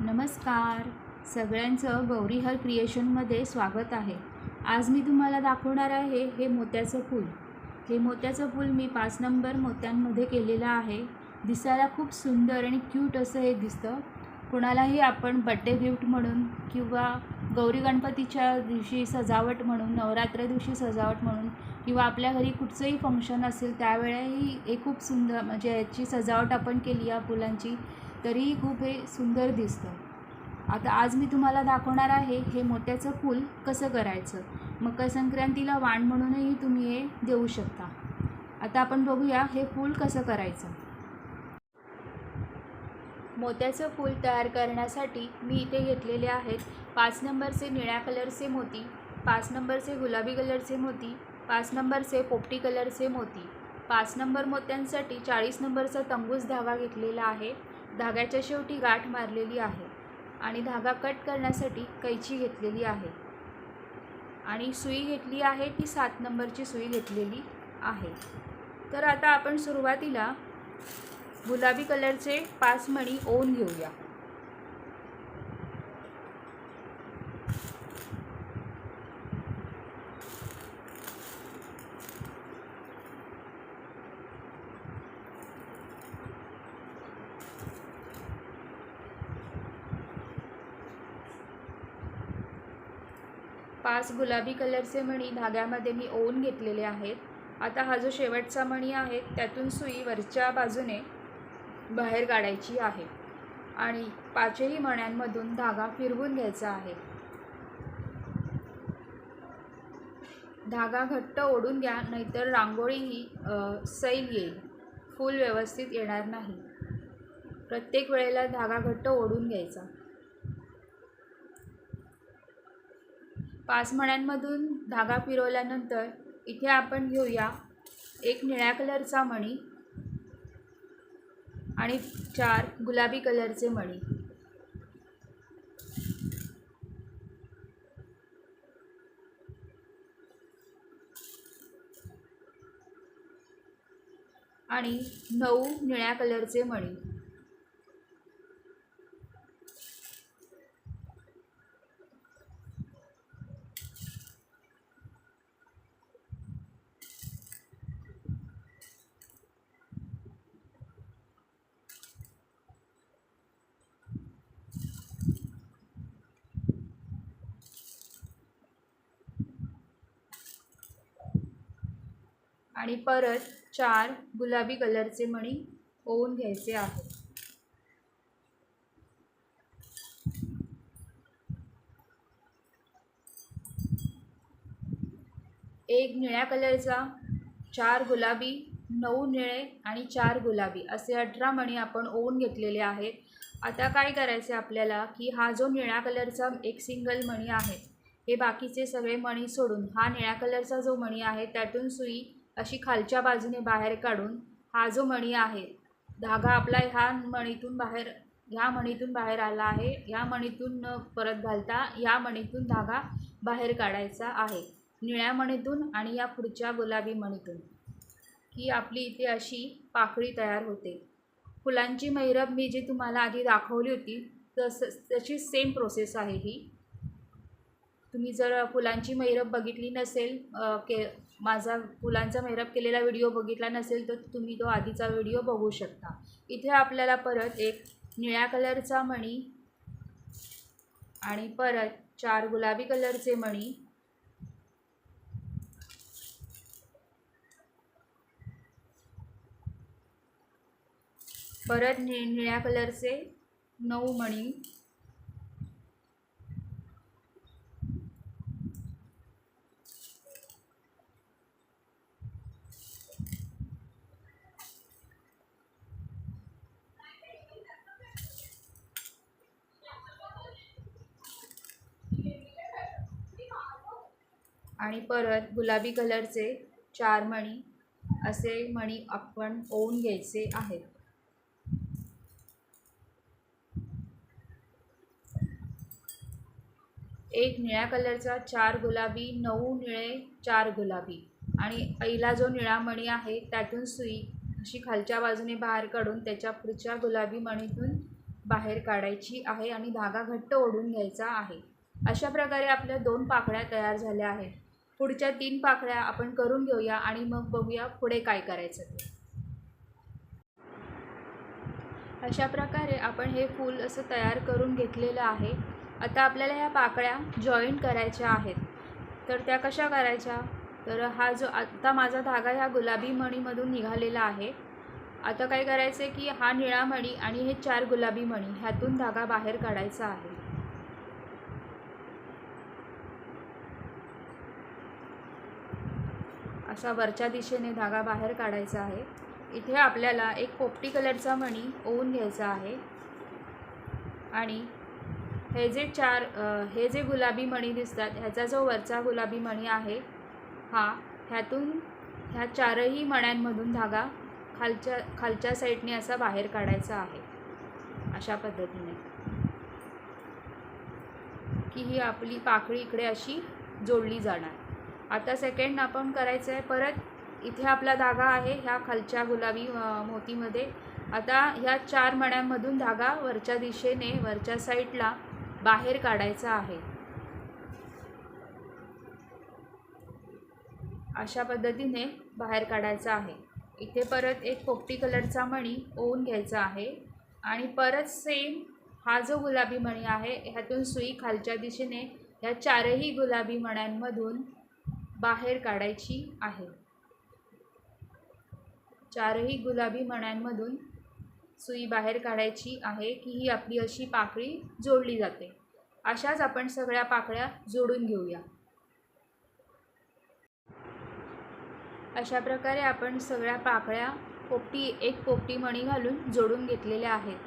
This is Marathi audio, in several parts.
नमस्कार. सगळ्यांचं गौरी हर क्रिएशनमध्ये स्वागत आहे. आज मी तुम्हाला दाखवणार आहे हे मोत्याचं फूल. हे मोत्याचं फूल मी पाच नंबर मोत्यांमध्ये केलेलं आहे. दिसायला खूप सुंदर आणि क्यूट असं हे दिसतं. कोणालाही आपण बड्डे गिफ्ट म्हणून किंवा गौरी गणपतीच्या दिवशी सजावट म्हणून नवरात्र दिवशी सजावट म्हणून किंवा आपल्या घरी कुठचंही फंक्शन असेल त्यावेळेही हे खूप सुंदर म्हणजे याची सजावट आपण केली या फुलांची. तरीही खूप हे सुंदर दिसतं. आता आज मी तुम्हाला दाखवणार आहे हे मोत्याचं फूल कसं करायचं. मकर संक्रांतीला वाण म्हणूनही तुम्ही हे देऊ शकता. आता आपण बघूया हे फूल कसं करायचं. मोत्याचं फूल तयार करण्यासाठी मी इथे घेतलेले आहेत पाच नंबरचे निळ्या कलरचे मोती पाच नंबरचे गुलाबी कलरचे मोती पाच नंबरचे पोपटी कलरचे मोती. पाच नंबर मोत्यांसाठी चाळीस नंबरचा तंबूस धागा घेतलेला आहे. धाग्याच्या शेवटी गाठ मारलेली आहे आणि धागा कट करण्यासाठी कैची घेतलेली आहे. आणि सुई घेतली आहे ती सात नंबरची सुई घेतलेली आहे. तर आता आपण सुरुवातीला गुलाबी कलरचे पाच मणी ओन घेऊया. पाच गुलाबी कलरचे मणी धाग्यामध्ये मी ओवून घेतलेले आहेत. आता हा जो शेवटचा मणी आहे त्यातून सुई वरच्या बाजूने बाहेर काढायची आहे आणि पाचही मण्यांमधून धागा फिरवून घ्यायचा आहे. धागा घट्ट ओढून घ्या नाहीतर रांगोळी ही सैल येईल. फूल व्यवस्थित येणार नाही. प्रत्येक वेळेला धागा घट्ट ओढून घ्यायचा. पाच मण्यांमधून धागा फिरवल्यानंतर इथे आपण घेऊया एक निळ्या कलरचा मणी आणि चार गुलाबी कलरचे मणी. आणि नऊ निळ्या कलरचे मणी. आणि परत चार गुलाबी कलरचे मणी ओवून घ्यायचे आहे एक निळ्या कलरचा चार गुलाबी नऊ निळे आणि चार गुलाबी असे अठरा मणी आपण ओवून घेतलेले आहेत. आता काय करायचे आपल्याला की हा जो निळ्या कलरचा एक सिंगल मणी आहे हे बाकीचे सगळे मणी सोडून हा निळ्या कलरचा जो मणी आहे त्यातून सुई अशी खालच्या बाजूने बाहेर काढून हा जो मणी आहे धागा आपला ह्या मणीतून बाहेर ह्या मणीतून बाहेर आला आहे ह्या मणीतून न परत घालता या मणीतून धागा बाहेर काढायचा आहे. निळ्या मणीतून आणि या पुढच्या गुलाबी मणीतून. ही आपली इथे अशी पाकळी तयार होते. फुलांची मैरब मी जी तुम्हाला आधी दाखवली होती तस तशी सेम प्रोसेस आहे ही. तुम्ही जर फुलांची मैरब बघितली नसेल के माझा फुलांचा मेहरप केलेला व्हिडिओ बघितला नसेल तर तुम्ही तो आधीचा व्हिडिओ बघू शकता. इथे आपल्याला परत एक निळ्या कलरचा मणी आणि परत चार गुलाबी कलरचे मणी. परत नि निळ्या कलरचे नऊ मणी. आणि परत गुलाबी कलरचे चार मणी असे मणी आपण ओवून घ्यायचे आहेत. एक निळ्या कलरचा चार गुलाबी नऊ निळे चार गुलाबी. आणि पहिला जो निळा मणी आहे त्यातून सुई अशी खालच्या बाजूने बाहेर काढून त्याच्या पुढच्या गुलाबी मणीतून बाहेर काढायची आहे आणि धागा घट्ट ओढून घ्यायचा आहे. अशा प्रकारे आपल्या दोन पाकळ्या तयार झाल्या आहेत. पुढच्या तीन पाकळ्या आपण करून घेऊया आणि मग बघूया पुढे काय करायचं ते. अशा प्रकारे आपण हे फूल असं तयार करून घेतलेलं आहे. आता आपल्याला ह्या पाकळ्या जॉईन करायच्या आहेत. तर त्या कशा करायच्या? तर हा जो आत्ता माझा धागा ह्या गुलाबी मणीमधून निघालेला आहे. आता काय करायचं आहे की हा निळा मणी आणि हे चार गुलाबी मणी ह्यातून धागा बाहेर काढायचा आहे. असा वरच्या दिशेने धागा बाहेर काढायचा आहे. इथे आपल्याला एक पोपटी कलरचा मणी ओवून घ्यायचा आहे. आणि हे जे चार हे जे गुलाबी मणी दिसतात ह्याचा जो वरचा गुलाबी मणी आहे हा ह्यातून ह्या चारही मण्यांमधून धागा खालच्या खालच्या साईडने असा बाहेर काढायचा आहे. अशा पद्धतीने. की ही आपली पाकळी इकडे अशी जोडली जाणार. आता सेकंड आपण करायचं आहे परत इथे आपला धागा आहे ह्या खालच्या गुलाबी मोतीमध्ये. आता ह्या चार मण्यांमधून धागा वरच्या दिशेने वरच्या साईडला बाहेर काढायचा आहे. अशा पद्धतीने बाहेर काढायचा आहे. इथे परत एक पोपटी कलरचा मणी ओवून घ्यायचा आहे. आणि परत सेम हा जो गुलाबी मणी आहे ह्यातून सुई खालच्या दिशेने ह्या चारही गुलाबी मण्यांमधून बाहेर काढायची आहे. चारही गुलाबी मण्यांमधून सुई बाहेर काढायची आहे की ही आपली अशी पाकळी जोडली जाते. अशाच आपण सगळ्या पाकळ्या जोडून घेऊया. अशा प्रकारे आपण सगळ्या पाकळ्या पोपटी एक पोपटी मणी घालून जोडून घेतलेल्या आहेत.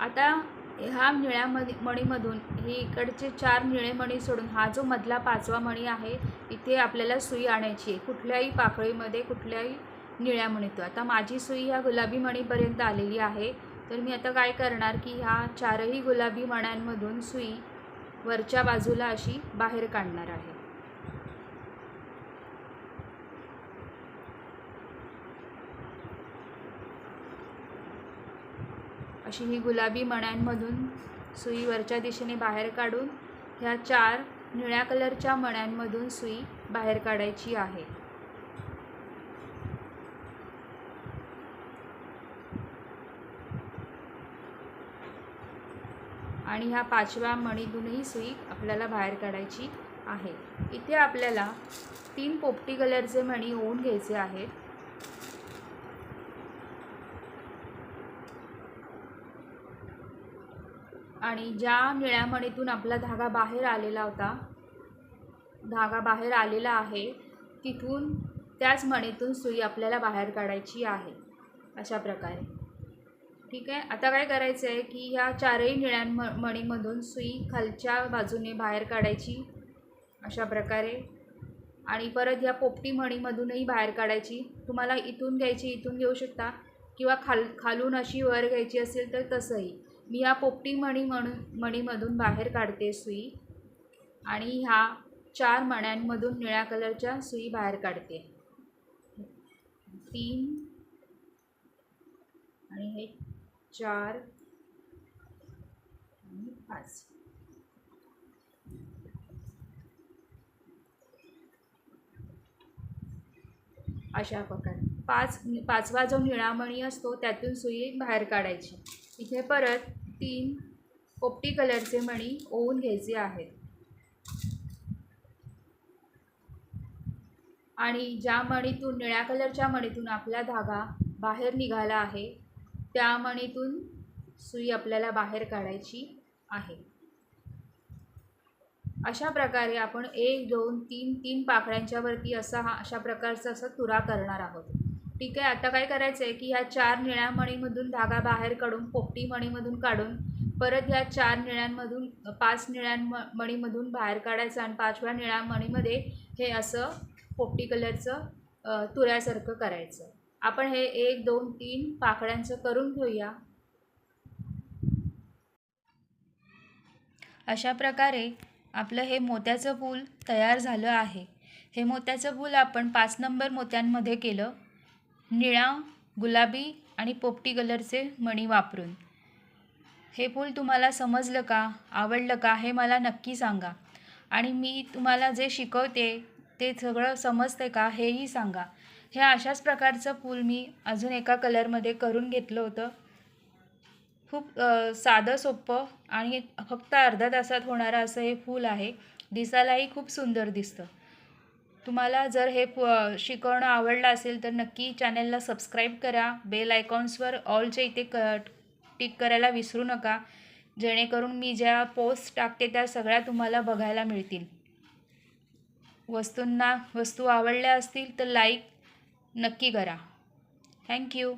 आता ह्या निळ्या मणी मणीमधून ही इकडचे चार निळे मणी सोडून हा जो मधला पाचवा मणी आहे इथे आपल्याला सुई आणायची आहे. कुठल्याही पाकळीमध्ये कुठल्याही निळ्या मणीतून. आता माझी सुई ह्या गुलाबी मणीपर्यंत आलेली आहे. तर मी आता काय करणार की ह्या चारही गुलाबी मण्यांमधून सुई वरच्या बाजूला अशी बाहेर काढणार आहे. अशी ही गुलाबी मण्यांमधून सुई वरच्या दिशेने बाहेर काढून ह्या चार निळ्या कलरच्या मण्यांमधून सुई बाहेर काढायची आहे. आणि ह्या पाचव्या मणीतूनही सुई आपल्याला बाहेर काढायची आहे. इथे आपल्याला तीन पोपटी कलरचे मणी ओवून घ्यायचे आहेत. आणि ज्या निळ्या मणीतून आपला धागा बाहेर आलेला होता धागा बाहेर आलेला आहे तिथून त्याच मणीतून सुई आपल्याला बाहेर काढायची आहे अशा प्रकारे. ठीक आहे? आता काय करायचं आहे की ह्या चारही निळ्या म मणीमधून सुई खालच्या बाजूने बाहेर काढायची अशा प्रकारे. आणि परत ह्या पोपटी मणीमधूनही बाहेर काढायची. तुम्हाला इथून घ्यायची इथून घेऊ शकता. किंवा खाल खालून अशी वर घ्यायची असेल तर तसंही. मी ह्या पोपटी मणी म्हणून मणीमधून बाहेर काढते सुई आणि ह्या चार मण्यांमधून निळ्या कलरच्या सुई बाहेर काढते. तीन आणि हे चार आणि पाच. अशा प्रकारे. पाच पाचवा जो निळा मणी असतो त्यातून सुई बाहेर काढायची. इथे परत तीन पोपटी कलरचे मणी ओवून घ्यायचे आहेत. आणि ज्या मणीतून निळ्या कलरच्या मणीतून आपला धागा बाहेर निघाला आहे त्या मणीतून सुई आपल्याला बाहेर काढायची आहे. अशा प्रकारे आपण एक दोन तीन तीन पाकळ्यांच्यावरती असा हा अशा प्रकारचा असा तुरा करणार आहोत. ठीक आहे आता काय करायचं आहे की ह्या चार निळ्या मणीमधून धागा बाहेर काढून पोपटी मणीमधून काढून परत ह्या चार निळ्यांमधून पाच निळ्यां म मणीमधून बाहेर काढायचं आणि पाचव्या निळ्या मणीमध्ये हे असं पोपटी कलरचं तुऱ्यासारखं करायचं. आपण हे एक दोन तीन पाकळ्यांचं करून घेऊया. अशा प्रकारे आपलं हे मोत्याचं फूल तयार झालं आहे. हे मोत्याचं फूल आपण पाच नंबर मोत्यांमध्ये केलं. निळा गुलाबी आणि पोपटी कलरचे मणी वापरून. हे फूल तुम्हाला समजलं का? आवडलं का? हे मला नक्की सांगा. आणि मी तुम्हाला जे शिकवते ते सगळं समजते का? हेही सांगा. हे अशाच प्रकारचं फूल मी अजून एका कलरमध्ये करून घेतलं होतं. खूप साधं सोपं आणि फक्त अर्ध्या तासात होणारं असं हे फूल आहे. दिसायलाही खूप सुंदर दिसतं. तुम्हाला जर हे शिकवणं आवडलं असेल तर नक्की चॅनलला सबस्क्राईब करा. बेल आयकॉन्सवर ऑलच्या इथे क टिक करायला विसरू नका. जेणेकरून मी ज्या पोस्ट टाकते त्या सगळ्या तुम्हाला बघायला मिळतील. वस्तूंना वस्तू आवडल्या असतील तर लाईक नक्की करा. थँक्यू